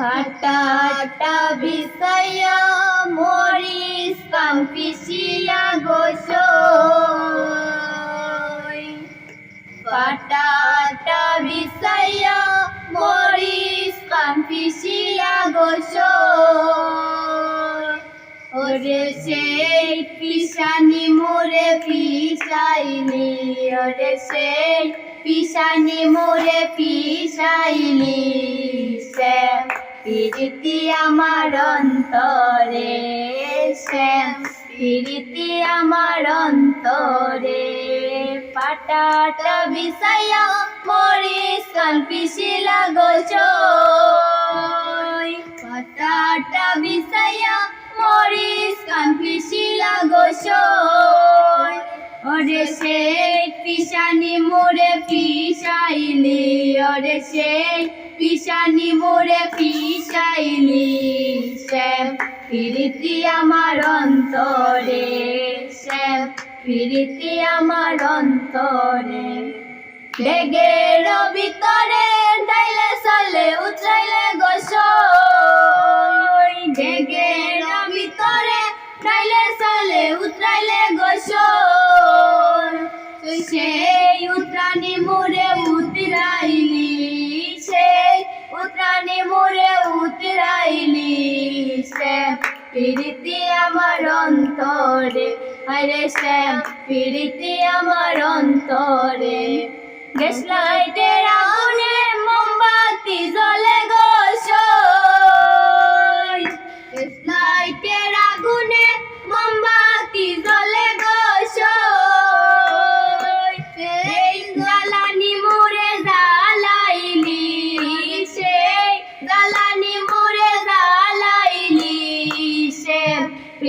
ফাটাটা বিষয়া, মরিস কান পিছিয়া গোসই। ফাটাটা বিষয়া, মরিস কান পিছিয়া গোসই। ওরে সেই পিসানি মোরে পিসাইলি ওরে সেই পিসানি মোরে পিসাইলি সে। প্রীতি আমার অন্তরে সে প্রীতি আমার অন্তরে পাটাটা বিষয় মরিস কান পিছিলা গোচই পাটাটা বিষয় মরিস কান পিছিলা গোসই ওরে সে পিসানি মোরে পিসাইলি ওরে সে পিসানি মোরে পিসাইলি শ্যাম প্রীতি আমার অন্তরে শ্যাম প্রীতি আমার অন্তরে। ডেগের ভিতরে ডাইলে সালে উচাইলে গোসই ডেগের ভিতরে ডাইলে সালে উতরাইলে গোসই প্রীতি আমার অন্তরে। আরে শ্যাম প্রীতি আমার অন্তরে। গ্যাস লাইটের আগুনে মোমবাতি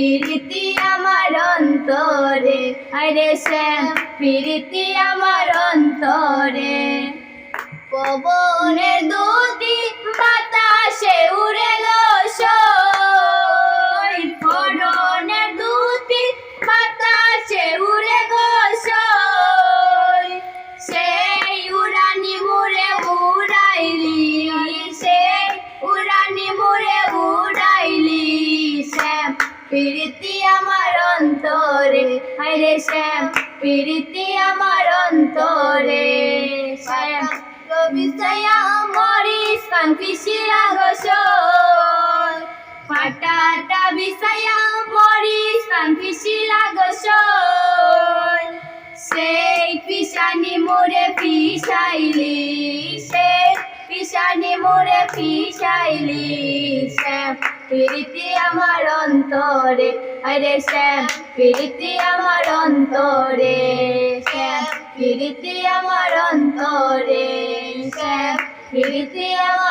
প্রীতি আমার অন্তরে। আরে শ্যাম প্রীতি আমার অন্তরে। পবনের দুটি আরে শ্যাম প্রীতি আমার অন্তরে। শ্যাম কবিতায়া মরিস কান পিছিলা গোসই ফাটাটা বিষয়া মরিস কান পিছিলা গোসই সেই পিসানি মোরে পিসাইলি সেই পিসানি মোরে পিসাইলি শ্যাম প্রীতি আমার অন্তরে, আরে শ্যাম, প্রীতি আমার অন্তরে, শ্যাম, প্রীতি আমার অন্তরে, শ্যাম, প্রীতি আমার